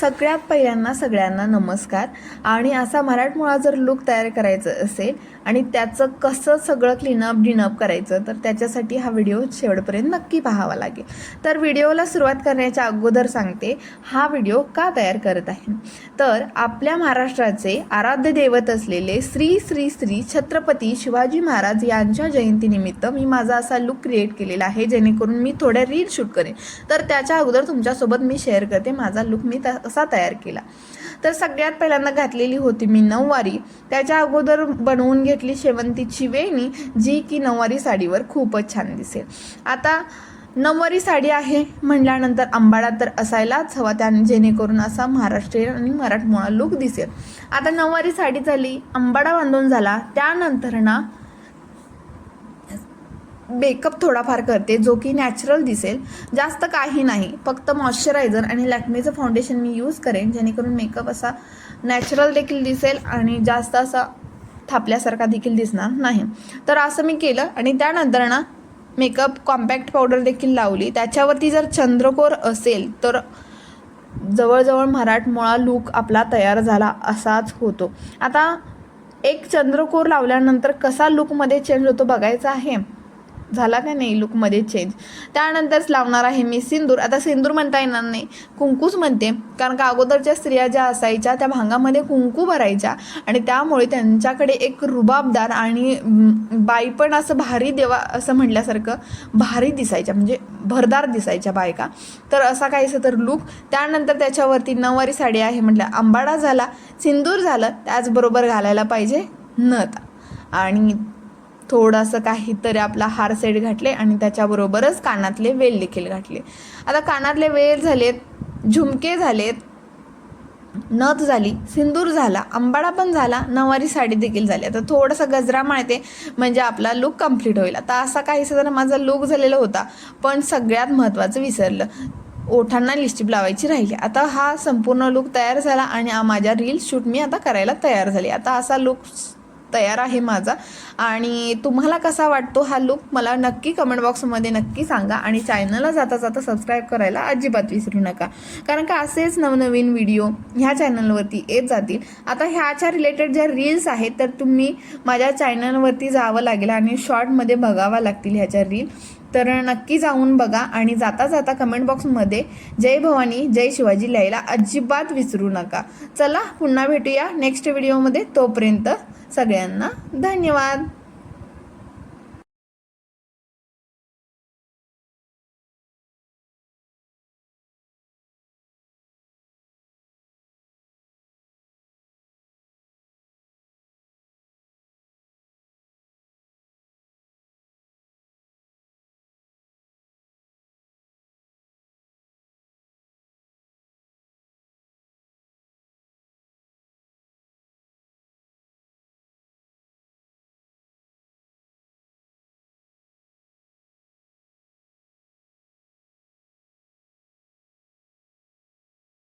सगळ्यात पहिल्यांदा सगळ्यांना नमस्कार. आणि असा मराठमोळा जर लुक तयार करायचं असेल आणि त्याचं कसं सगळं क्लीनअप डिनअप करायचं तर त्याच्यासाठी हा व्हिडिओ शेवटपर्यंत नक्की पाहावा लागेल. तर व्हिडिओला सुरुवात करण्याच्या अगोदर सांगते हा व्हिडिओ का तयार करत आहे? तर आपल्या महाराष्ट्राचे आराध्य दैवत असलेले श्री श्री श्री छत्रपती शिवाजी महाराज यांच्या जयंतीनिमित्त मी माझा असा लुक क्रिएट केलेला आहे जेणेकरून मी थोड्या रील शूट करेन. तर त्याच्या अगोदर तुमच्यासोबत मी शेअर करते माझा लुक मी असा तयार केला. तर सगळ्यात पहिल्यांदा घातलेली होती मी नऊवारी. त्याच्या अगोदर बनवून घेतली शेवंतीची वेणी जी की नऊवारी साडीवर खूपच छान दिसेल. आता नऊवारी साडी आहे म्हटल्यानंतर अंबाडा तर असायलाच हवा त्या जेणेकरून असा महाराष्ट्रीयन आणि मराठमोळा लुक दिसेल. आता नऊवारी साडी झाली अंबाडा बांधून झाला. त्यानंतर ना मेकअप थोडाफार करते जो की नॅचरल दिसेल. जास्त काही नाही फक्त मॉइश्चरायझर आणि लॅक्मेचं फाउंडेशन मी यूज करेन जेणेकरून मेकअप असा नॅचरल देखील दिसेल आणि जास्त असा थापल्यासारखा देखील दिसणार नाही. तर असं मी केलं आणि त्यानंतर ना मेकअप कॉम्पॅक्ट पावडर देखील लावली. त्याच्यावरती जर चंद्रकोर असेल तर जवळजवळ मराठमोळा लूक आपला तयार झाला असाच होतो. आता एक चंद्रकोर लावल्यानंतर कसा लुकमध्ये चेंज होतो बघायचा आहे. झाला का नाही लुकमध्ये चेंज त्यानंतरच लावणार आहे मी सिंदूर. आता सिंदूर म्हणता येणार नाही. कुंकूच म्हणते. कारण का अगोदरच्या स्त्रिया ज्या असायच्या त्या भांगामध्ये कुंकू भरायच्या आणि त्यामुळे त्यांच्याकडे एक रुबाबदार आणि बाई पण असं भारी देवा असं म्हटल्यासारखं भारी दिसायच्या. म्हणजे भरदार दिसायच्या बायका. तर असा काहीसं तर लुक त्यानंतर त्याच्यावरती नऊवारी साडी आहे म्हटलं आंबाडा झाला सिंदूर झालं त्याचबरोबर घालायला पाहिजे नथ. आणि थोडंसं काहीतरी आपला हार सेट घातले आणि त्याच्याबरोबरच कानातले वेल देखील घातले. आता कानातले वेल झालेत झुमके झालेत नथ झाली सिंदूर झाला अंबाडा पण झाला नवारी साडी देखील झाली. आता थोडंसं गजरा माळते म्हणजे आपला लुक कंप्लीट होईल. आता असा काहीसा जरा माझा लुक झालेला होता पण सगळ्यात महत्त्वाचं विसरलं. ओठांना लिस्टिप लावायची राहिली. आता हा संपूर्ण लुक तयार झाला आणि माझ्या रील शूट मी आता करायला तयार झाली. आता असा लुक तयार आहे माझा. आणि तुम्हाला कसा वाटतो हा लुक मला नक्की कमेंट बॉक्समध्ये नक्की सांगा. आणि चॅनलला जाता जाता सबस्क्राईब करायला अजिबात विसरू नका. कारण का असेच नवनवीन व्हिडिओ ह्या चॅनलवरती येत जातील. आता ह्याच्या रिलेटेड ज्या रील्स आहेत तर तुम्ही माझ्या चॅनलवरती जावं लागेल आणि शॉर्टमध्ये बघावा लागतील ह्याच्या रील तर नक्की जाऊन बघा आणि जाता जाता कमेंट बॉक्समध्ये जय भवानी जय शिवाजी लिहायला अजिबात विसरू नका. चला पुन्हा भेटूया नेक्स्ट व्हिडिओमध्ये तोपर्यंत सगळ्यांना धन्यवाद.